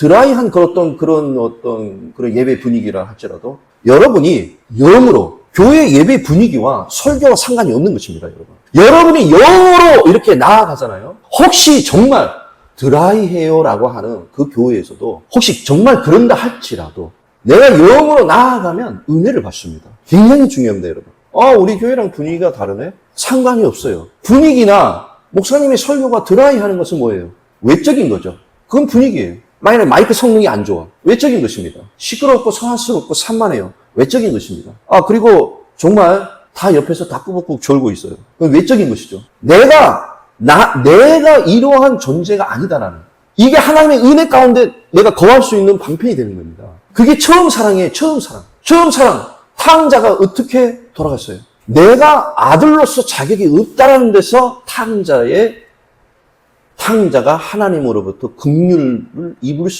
드라이한 그런 그런 어떤 그런 예배 분위기라 할지라도 여러분이 영으로 교회 예배 분위기와 설교와 상관이 없는 것입니다, 여러분. 여러분이 영으로 이렇게 나아가잖아요. 혹시 정말 드라이해요라고 하는 그 교회에서도 혹시 정말 그런다 할지라도 내가 영으로 나아가면 은혜를 받습니다. 굉장히 중요합니다, 여러분. 아, 우리 교회랑 분위기가 다르네? 상관이 없어요. 분위기나 목사님의 설교가 드라이하는 것은 뭐예요? 외적인 거죠. 그건 분위기예요. 만약에 마이크 성능이 안 좋아. 외적인 것입니다. 시끄럽고 성화스럽고 산만해요. 외적인 것입니다. 아, 그리고 정말 다 옆에서 다 꾸벅꾸벅 졸고 있어요. 그건 외적인 것이죠. 내가, 나, 내가 이러한 존재가 아니다라는. 이게 하나님의 은혜 가운데 내가 거할 수 있는 방편이 되는 겁니다. 그게 처음 사랑이에요. 처음 사랑. 처음 사랑. 탕자가 어떻게 돌아갔어요? 내가 아들로서 자격이 없다라는 데서 탕자의 탕자가 하나님으로부터 긍휼을 입을 수